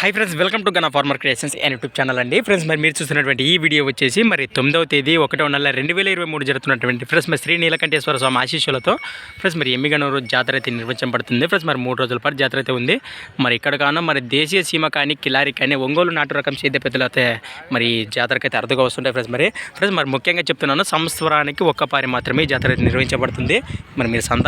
High friends welcome to Gana farmer creations and YouTube channel అండి. Friends మరి మీరు చూస్తున్నటువంటి ఈ వీడియో వచ్చేసి మరి తొమ్మిదవ తేదీ ఒకటో నెల రెండు వేల ఇరవై మూడు జరుగుతున్నటువంటి ఫ్రెండ్స్ మరి శ్రీ నీలకంఠేశ్వర స్వామి ఆశీస్సులతో ఫ్రెండ్స్ మరి ఎమ్మిగనూరు జాతర అయితే నిర్వహించబడుతుంది. ఫ్రెండ్స్ మరి మూడు రోజుల పాటు జాతర అయితే ఉంది. మరి ఇక్కడ కాను మరి దేశీయ సీమ కానీ కిలారి కానీ ఒంగోలు నాటు రకం సేద్య పెద్దలు అయితే మరి ఈ జాతరకి అయితే అరుదుగా వస్తుంటాయి ఫ్రెండ్స్ మరి ఫ్రెండ్స్ మరి ముఖ్యంగా చెప్తున్నాను సంవత్సరానికి ఒక్క పారి మాత్రమే జాతర అయితే నిర్వహించబడుతుంది. మరి మీరు సంత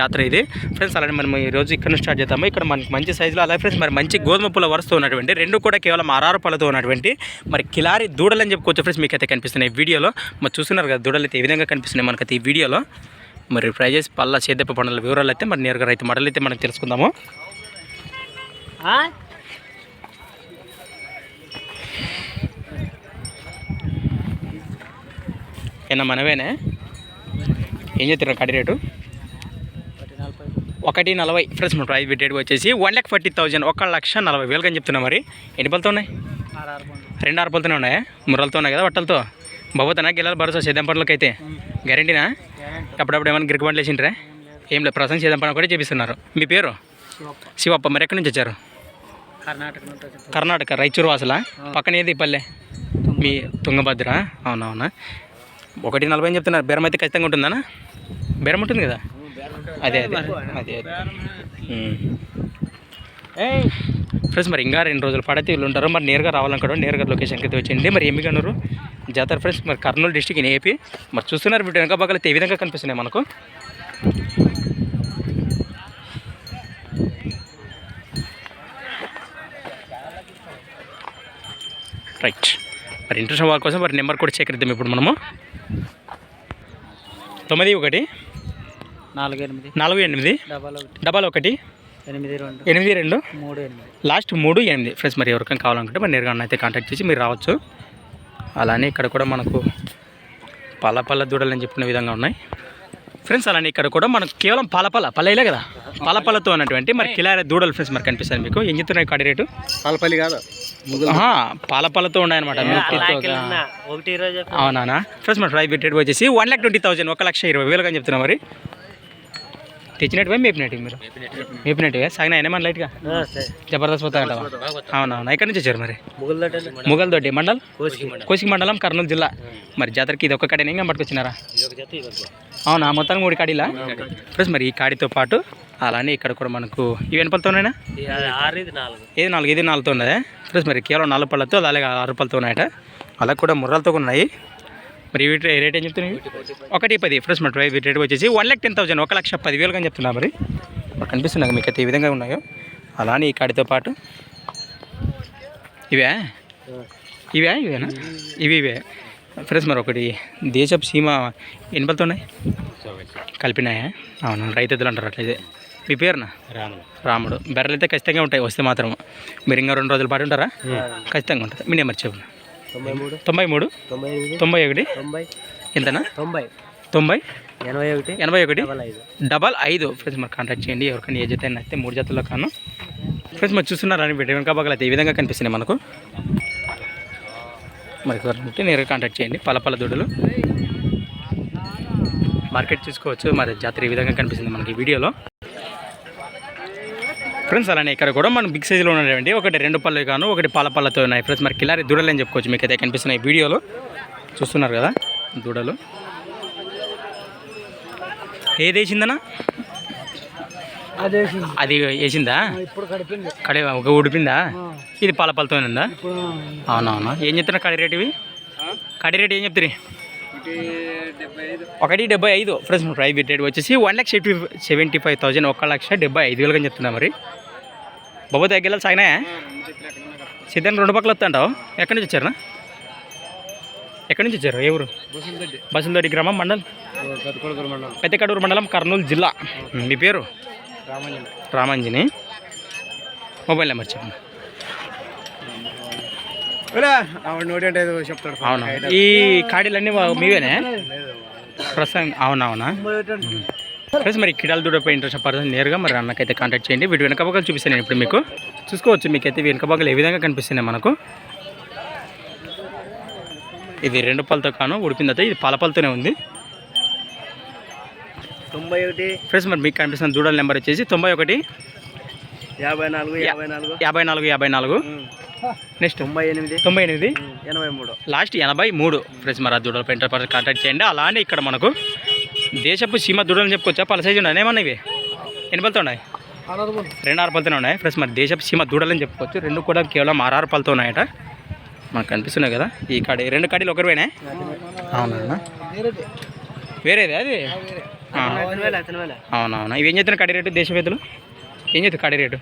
జాతర ఇది. ఫ్రెండ్స్ అలానే మనం ఈ రోజు ఇక్కడ నుంచి స్టార్ట్ చేద్దాము. ఇక్కడ మనకి మంచి సైజులో అలాగే ఫ్రెండ్స్ మరి మంచి గోధుమ పూల వరుసతో ఉన్నటువంటి రెండు కూడా కేవలం ఆరారు పళ్ళతో ఉన్నటువంటి మరి కిలారి దూడలు అని చెప్పుకోవచ్చు ఫ్రెండ్స్ మీకు అయితే కనిపిస్తున్నాయి ఈ వీడియోలో. మరి చూస్తున్నారు కదా దూడలు అయితే ఏ విధంగా కనిపిస్తున్నాయి మనకైతే ఈ వీడియోలో. మరి ప్రైజెస్ పళ్ళ సేదప్ప పండుగల వివరాలు అయితే మరి నేరుగా రైతు మడలు అయితే మనం తెలుసుకుందాము. ఏనా మనవేనే? ఏం చెప్తున్నారు కడి రేటు? ఒకటి నలభై ఫ్రెండ్స్ మన ప్రైస్ రేట్ వచ్చేసి వన్ ల్యాక్ ఫార్టీ థౌజండ్ ఒక లక్ష నలభై వేలుగా అని చెప్తున్నా మరి. ఎన్ని పళ్ళతో ఉన్నాయి? రెండు ఆరు పళ్ళతోనే ఉన్నాయా? ముర్రలతో ఉన్నాయి కదా బట్టలతో. బాబోతానా గిల్లలు భరోసా పనులకి అయితే గ్యారంటీనా అప్పుడప్పుడు ఏమైనా గిరికి పంటలు వేసిండ్రా? ఏం లేదు ప్రసంగ సేద్యం పనులు కూడా చేపిస్తున్నారు. మీ పేరు? శివప్ప. మరి ఎక్కడి నుంచి వచ్చారు? కర్ణాటక రైచూరు వాసల? పక్కన ఏది పల్లె? మీ తుంగభద్ర. అవునవునా. ఒకటి నలభై అని చెప్తున్నారు. బెరం అయితే ఖచ్చితంగా ఉంటుందనా? బెరం ఉంటుంది కదా? అదే అదే. అదే. ఫ్రెండ్స్ మరి ఇంకా రెండు రోజుల పాడైతే వీళ్ళు ఉంటారు. మరి నేరుగా రావాలనుకోవడం నేరుగా లొకేషన్కి అయితే వచ్చింది మరి ఏమి కన్నారు జాతర ఫ్రెండ్స్ మరి కర్నూలు డిస్టిక్ ఇన్ ఏపీ. మరి చూస్తున్నారు వీటి వెనక పక్కల ఏ విధంగా కనిపిస్తున్నాయి మనకు? రైట్. మరి ఇంట్రెస్ట్ వాళ్ళ కోసం మరి నెంబర్ కూడా సేకరిద్దాం ఇప్పుడు మనము. తొమ్మిది ఒకటి. నాలుగు ఎనిమిది నాలుగు ఎనిమిది డబల్ ఒకటి. డబల్ ఒకటి. ఎనిమిది రెండు. ఎనిమిది రెండు. మూడు ఎనిమిది. లాస్ట్ మూడు ఎనిమిది. ఫ్రెండ్స్ మరి ఎవరికైనా కావాలనుకుంటే మరి నేరుగా అయితే కాంటాక్ట్ చేసి మీరు రావచ్చు. అలానే ఇక్కడ కూడా మనకు పల్ల పల్ల దూడలు అని చెప్పిన విధంగా ఉన్నాయి. ఫ్రెండ్స్ అలానే ఇక్కడ కూడా మనకు కేవలం పాలపల్ల పల్లెలే కదా? పాలపల్లతో ఉన్నటువంటి మరి కిలార దూడలు ఫ్రెండ్స్ మరి కనిపిస్తాయి మీకు. ఏం చెప్తున్నాయి కాడి రేటు? పాలపల్లి కాదు. ఆహా, పాలపల్లతో ఉన్నాయన్నమాట. అవునా ఫ్రెండ్స్ మరి ప్రైస్ రేట్ వచ్చేసి వన్ ల్యాక్ ట్వంటీ థౌసండ్ ఒక లక్ష ఇరవై. వేలుగా అని చెప్తున్నా మరి. తెచ్చినట్టువే మేపినట్టు మీరు? మేపినట్టువే? సాగినాయనే మన లైట్గా? జబర్దస్త్ పోతాయంటావా అవునవునా ఎక్కడి నుంచి వచ్చారు మరి? ముగల్ దొడ్డి మండల్. కోసికి మండలం? కర్నూలు జిల్లా. మరి జాతరకి ఇది ఒక్క కాడేనా ఇంకా పట్టుకొచ్చినారా. అవునా? మొత్తం మూడు కాడీలా? ప్లస్ మరి ఈ కాడితో పాటు అలానే ఇక్కడ కూడా మనకు ఇవి నాలుగు. ఏది నాలుగు? ఇది నాలుగుతో ఉన్నదే ప్లస్ మరి కేవలం నాలుగు పళ్ళతో అలాగే ఆరు పళ్ళతో ఉన్నాయట అలా కూడా ముర్రాలతో ఉన్నాయి. మరి వీటి రేట్ ఏం చెప్తున్నాయి ఒకటి పది. మరి ప్రైస్ రేట్ వచ్చేసి వన్ ల్యాక్ టెన్ థౌసండ్ ఒక లక్ష పదివేలుగా అని చెప్తున్నా మరి. మరి కనిపిస్తున్నాయి మీకు అయితే ఈ విధంగా ఉన్నాయో? అలానే ఈ కాడితో పాటు ఇవే? ఇవే? ఇవేనా? ఇవి ఇవే. ఫ్రెండ్స్ మరి ఒకటి దేశపు సీమ ఎన్ని పళ్ళతో ఉన్నాయి? కలిపినాయా? అవును రైతులు అంటారు అట్లయితే. మీ పేరునా? రాముడు. బెర్రలు అయితే ఖచ్చితంగా ఉంటాయి వస్తే మాత్రం. మీరు ఇంకా రెండు రోజుల పాటు ఉంటారా? ఖచ్చితంగా ఉంటుంది. మీ నెంబర్ చెప్పు తొంభై మూడు. తొంభై ఒకటి? ఎంతనా? తొంభై. తొంభై? ఎనభై ఒకటి. ఎనభై ఒకటి? డబల్ ఐదు. ఫ్రెండ్స్ మరి కాంటాక్ట్ చేయండి. ఎవరికైనా ఏ జత అయితే మూడు జతల్లో కాను. ఫ్రెండ్స్ మరి చూస్తున్నారని వీటి వెనక భాగాలు అయితే ఈ విధంగా కనిపిస్తున్నాయి మనకు. మరి ఉంటే నేరుగా కాంటాక్ట్ చేయండి. పల పల దూడలు. మార్కెట్ చూసుకోవచ్చు. మరి జాతర ఈ విధంగా కనిపిస్తుంది మనకి వీడియోలో. ఫ్రెండ్స్ అలానే ఇక్కడ కూడా మనం బిగ్ సైజులో ఉన్నటువంటి ఒకటి రెండు పళ్ళు కాను ఒకటి పాల పళ్ళతో ఉన్నాయి. ఫ్రెండ్స్ మరి కిలారి దూడలు అని చెప్పుకోవచ్చు. మీకు అయితే కనిపిస్తున్నాయి ఈ వీడియోలో. చూస్తున్నారు కదా దూడలు. ఏది వేసిందనా అదే అది వేసిందా? ఇప్పుడు కడిపింది. కడే ఒక ఉడిపిందా? ఇది పాల పళ్ళతో ఉందా? అవునవునా. ఏం చెప్తున్నా కడి రేట్ ఇవి? కడి రేట్ ఏం చెప్తారు ఒకటి డెబ్బై ఐదు. ఫ్రెండ్స్ ప్రైవేట్ రేట్ వచ్చేసి one lakh seventy seventy five thousand ఒక లక్ష డెబ్బై ఐదు వేలుగా చెప్తున్నా మరి. బాబు తగ్గెళ్ళాలి సాగినాయా? సిద్ధాన్ని రెండు పక్కల వస్తుంటావు. ఎక్కడి నుంచి వచ్చారు? ఎక్కడి నుంచి వచ్చారు? ఏ ఊరు? బసందోడి గ్రామం మండల్? పెద్దకడూరు మండలం. కర్నూలు జిల్లా. మీ పేరు? రామంజన్. రామంజని. మొబైల్ నెంబర్ చెప్పండి అవునా? ఈ కాడీలన్నీ మీవేనే? ప్రస్తుతం అవునవునా ఫ్రెండ్స్ మరి కిడాల దూడపై ఇంట్రెస్ట్ పర్సన్ నేరుగా మరి అన్నకైతే కాంటాక్ట్ చేయండి. వీటి వెనక భాగాలు చూపిస్తాను ఇప్పుడు మీకు. చూసుకోవచ్చు మీకైతే వెనక భాగాలు ఏ విధంగా కనిపిస్తున్నాయి మనకు. ఇది రెండు పళ్ళతో కాను ఉడిపిందైతే ఇది పాలపలతోనే ఉంది. తొంభై ఒకటి. ఫ్రెండ్స్ మరి మీకు కనిపిస్తున్న దూడల నెంబర్ వచ్చేసి తొంభై ఒకటి. యాభై నాలుగు యాభై నాలుగు. యాభై నాలుగు యాభై నాలుగు. నెక్స్ట్. తొంభై ఎనిమిది. తొంభై ఎనిమిది. ఎనభై మూడు. లాస్ట్ ఎనభై మూడు. ఫ్రెండ్స్ మరి ఆ దూడల పెంటర్ పర్సన్ కాంటాక్ట్ చేయండి. అలానే ఇక్కడ మనకు దేశపు సీమ దూడలు చెప్పుకోవచ్చా పల సైజు ఉన్నాయి? ఏమన్నా ఇవి? ఎన్ని పలుతో ఉన్నాయి? రెండు ఆరు పలుతోనే ఉన్నాయి. ఫ్రెండ్స్ మరి దేశపు సీమ దూడలని చెప్పుకోవచ్చు రెండు కూడా కేవలం ఆరు పలుతో ఉన్నాయట. మనకు కనిపిస్తున్నాయి కదా ఈ కడి రెండు కడీలు ఒకరివేనా అవునా వేరేదే అది. అవునవునా? ఇవి ఏం చెప్తున్నా కడి రేటు దేశ పెద్దలు? ఏం చెప్తారు కడి రేటు?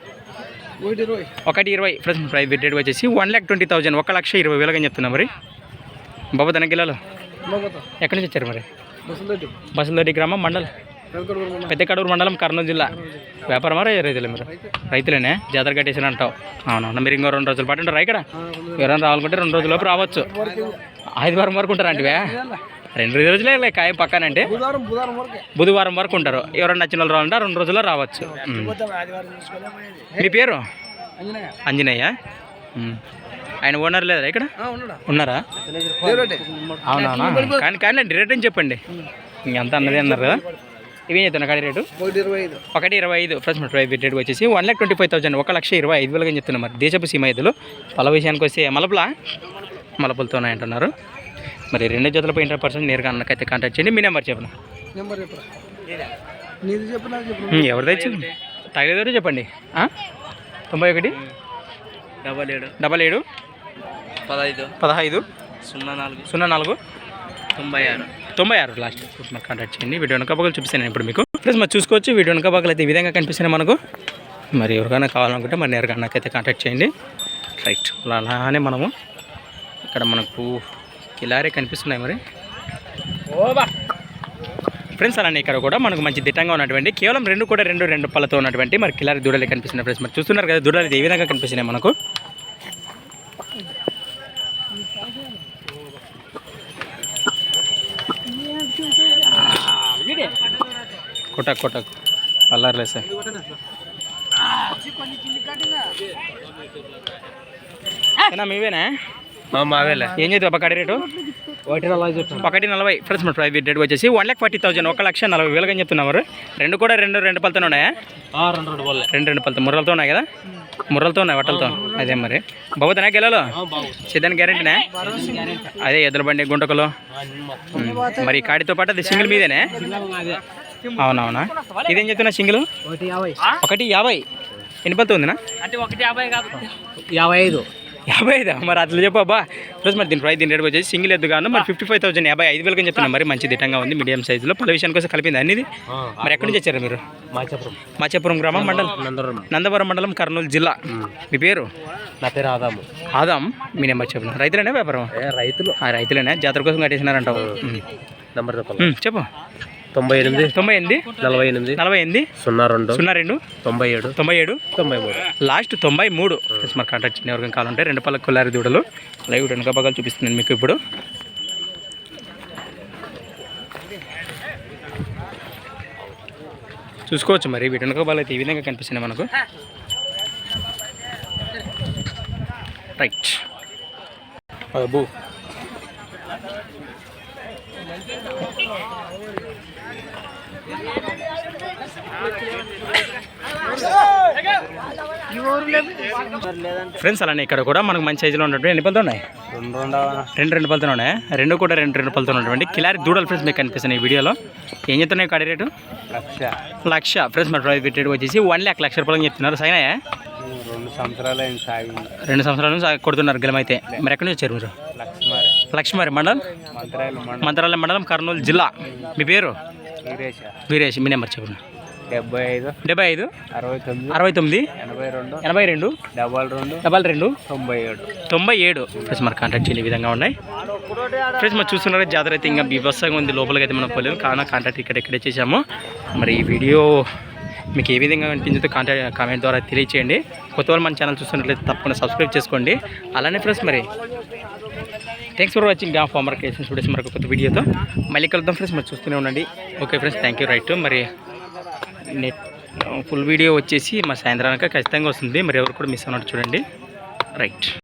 ఒకటి ఇరవై. ఫ్రెండ్స్ ప్రైవేట్ రేట్ వచ్చేసి వన్ ల్యాక్ ట్వంటీ థౌజండ్. ఒక లక్ష ఇరవై వేలుగా చెప్తున్నా మరి. బాబు తన కిలోలు? ఎక్కడి నుంచి వచ్చారు మరి? బసందొడ్డి గ్రామం మండల్? పెద్ద కడూరు మండలం కర్నూలు జిల్లా. వ్యాపారమా రైతులే మీరు? రైతులేనే? జాతర కట్టేసిన అంటావు. అవునవునా. మీరు ఇంకో రెండు రోజులు పాటు ఉంటారా ఇక్కడ. ఎవరైనా రావాలనుకుంటే రెండు రోజుల లోపు రావచ్చు. ఆదివారం వరకు ఉంటారా అంటే రెండు రోజులే కాయ పక్కనంటే. బుధవారం బుధవారం వరకే. ఉంటారు. ఎవరైనా నచ్చిన వాళ్ళు రావాలంటే రెండు రోజుల్లో రావచ్చు. మీ పేరు? అంజనేయ ఉమ్. ఆయన ఓనర్ లేదా ఇక్కడ? ఉన్నారా? అవునవునా కానీ కానీ రేట్ అని చెప్పండి? ఇంకంతా అన్నదే అన్నారు కదా. ఇవేం చెప్తున్నా కాడి రేటు? ఒకటి ఇరవై ఐదు. ఒకటి ఇరవై ఐదు. ఫస్ట్ ప్రైవేట్ రేట్ వచ్చేసి one lakh twenty five thousand ఒక లక్ష ఇరవై ఐదు వేలుగా చెప్తున్నా మరి. దేశపు సీమ ఐదులు పల విషయానికి వస్తే మలపులా? మలపులతో ఉన్నాయంటున్నారు. మరి రెండు జతల పోయిన పర్సెంట్ నేరుగా అన్నకైతే కాంటాక్ట్ చేయండి. మీ నెంబర్ చెప్పండి నెంబర్ చెప్పరా? నీది చెప్పు నాకు చెప్పు ఉమ్, ఎవరు తగిలేదో చెప్పండి? తొంభై ఒకటి? డబల్ ఏడు. డబల్ ఏడు. పదహైదు. పదహైదు. సున్నా నాలుగు. సున్నా నాలుగు. తొంభై ఆరు. తొంభై ఆరు. లాస్ట్ మరి కాంటాక్ట్ చేయండి. వీడియో వెనక పక్కలు చూపిస్తాను ఇప్పుడు మీకు. ప్లస్ మరి చూసుకోవచ్చు. వీడియో వెనక పక్కలు అయితే ఈ విధంగా కనిపిస్తున్నాయి మనకు. మరి ఎవరికైనా కావాలనుకుంటే మరి నేరుగా నాకైతే కాంటాక్ట్ చేయండి. రైట్ అలా అలానే మనము ఇక్కడ మనకు కిలారే కనిపిస్తున్నాయి మరి. ఫ్రెండ్స్ అలానే ఇక్కడ కూడా మనకు మంచి దిట్టంగా ఉన్నటువంటి కేవలం రెండు కూడా రెండు రెండు పళ్ళతో ఉన్నటువంటి మరి కిలారి దూడలే కనిపిస్తున్నాయి. ఫ్రెండ్స్ మరి చూస్తున్నారు కదా దూడలు ఏ విధంగా కనిపిస్తున్నాయి మనకు. కొట్టకు కొట్టకు. అల్లారులే సార్. మీవేనా? మావేలే. ఏం చేద్దాం ఒకటి రేటు? ఒకటి నలభై చెప్పు ఒకటి నలభై. ఫ్రెండ్స్ మన ప్రైవేట్ రేట్ వచ్చేసి వన్ ల్యాక్ ఫార్టీ థౌసండ్ ఒక లక్ష నలభై వేలుగా చెప్తున్నారు. రెండు కూడా రెండు రెండు పళ్ళతో ఉన్నాయా? రెండు రెండు రెండు రెండు పళ్ళతో ముర్రలతో ఉన్నాయి కదా? ముర్రలతో ఉన్నాయి వట్టలతో? అదే మరి. బాబుతానా గెలలో సిద్ధానికి గ్యారెంటీనా అదే ఎద్దుల బండి గుంటకలు. మరి కాడితో పాటు అది సింగిల్ మీదేనే? అవునవునా? ఇదేం చెప్తున్నా సింగిల్? ఒకటి యాభై. ఒకటి యాభై. ఎన్ని పళ్ళతో ఉందినా అంటే ఒకటి యాభై కాదు. యాభై ఐదు. యాభై ఐదా. మరి అట్లా చెప్పు అబ్బా. ప్లస్ మరి దీని ప్రైస్ దీని రేట్ వచ్చేసి సింగిల్ ఎద్దు కాను మరి ఫిఫ్టీ ఫైవ్ థౌసండ్ యాభై ఐదు వేలకి చెప్తున్నా మరి మంచి దిట్టంగా ఉంది మీడియం సైజులో పలు విషయానికి కోసం కలిపింది అన్నిది? మరి ఎక్కడి నుంచి వచ్చారు మీరు? మాచపురం. మాచాపురం గ్రామం మండలం? నందవరం. మండలం కర్నూలు జిల్లా. మీ. పేరు? నా పేరు ఆదాము. ఆదాం. మీ నెంబర్ చెప్పిన రైతులేనా వ్యాపారం రైతులు. ఆ రైతులేనా? జాతర కోసం కట్టేసినారంటావు. నంబర్ చెప్పు. తొంభై ఎనిమిది తొంభై ఎనిమిది నలభై ఎనిమిది నలభై ఎనిమిది సున్నా రెండు సున్నా రెండు తొంభై ఏడు తొంభై ఏడు తొంభై మూడు. లాస్ట్ తొంభై మూడు. మరి కాంటాక్ట్ చేయండి ఎవరికైనా కావాలంటే రెండు పళ్ళ కొల్లారి దూడలు లైవ్ వెనుక పక్కలు చూపిస్తున్నాను మీకు ఇప్పుడు. చూసుకోవచ్చు మరి వీటి వెనుక పళ్ళు అయితే ఈ విధంగా కనిపిస్తున్నాయి మనకు. రైట్ అబ్బు. ఫ్రెండ్స్ అలానే ఇక్కడ కూడా మనకు మంచి సైజులో ఉన్నటువంటి ఎన్ని పళ్ళతో ఉన్నాయి? రెండు రెండు రెండు పళ్ళతో ఉన్నాయి? రెండు కూడా రెండు రెండు పళ్ళతో ఉన్నటువంటి కిలారి దూడలు ఫ్రెండ్స్ మీకు కనిపిస్తున్నాయి ఈ వీడియోలో. ఏం చెప్తున్నాయి కడి రేటు? లక్ష. లక్ష. ఫ్రెండ్స్ మరి ప్రైవేట్ రేట్ వచ్చేసి వన్ ల్యాక్ లక్ష రూపాయలు చెప్తున్నారు. సైనాయా రెండు సంవత్సరాలు రెండు సంవత్సరాల నుంచి కొడుతున్నారు గెలమైతే మరి ఎక్కడి నుంచి వచ్చారు మీరు? లక్ష్మారి మండలం? మంత్రాలు మండలం. మంత్రాలయం మండలం కర్నూలు జిల్లా. మీ పేరు? వీరేష్ మీ నెంబర్ చెప్పండి. డెబ్బై ఐదు డెబ్బై ఐదు అరవై తొమ్మిది అరవై తొమ్మిది ఎనభై రెండు ఎనభై రెండు డబల్ రెండు. డబల్ రెండు. తొంభై ఏడు తొంభై ఏడు ఫ్రెండ్స్ మరి కాంటాక్ట్ చేయాలి ఈ విధంగా ఉన్నాయి. ఫ్రెండ్స్ మరి చూస్తున్నారు జాతర అయితే ఇంకా బీభత్సంగా ఉంది. లోపలికి అయితే మనం పోలేము కావున కాంటాక్ట్ ఇక్కడ ఇక్కడే చేసాము మరి ఈ వీడియో మీకు ఏ విధంగా అనిపించిందో కాంటాక్ట్ కామెంట్ ద్వారా తెలియచేయండి. కొత్త వాళ్ళు మన ఛానల్ చూస్తున్నట్లయితే తప్పకుండా సబ్స్క్రైబ్ చేసుకోండి. అలానే ఫ్రెండ్స్ మరి థ్యాంక్స్ ఫర్ వాచింగ్గా ఫార్మర్ కేసెన్స్ వీడియోస్ మరొక కొత్త వీడియోతో మళ్ళీ కలుద్దాం ఫ్రెండ్స్ మరి చూస్తూనే ఉండండి. Okay friends thank you right మరి నెట్ ఫుల్ వీడియో వచ్చేసి మా సాయంత్రానికి ఖచ్చితంగా వస్తుంది. మరి ఎవరు కూడా మిస్ అన్నట్టు చూడండి. రైట్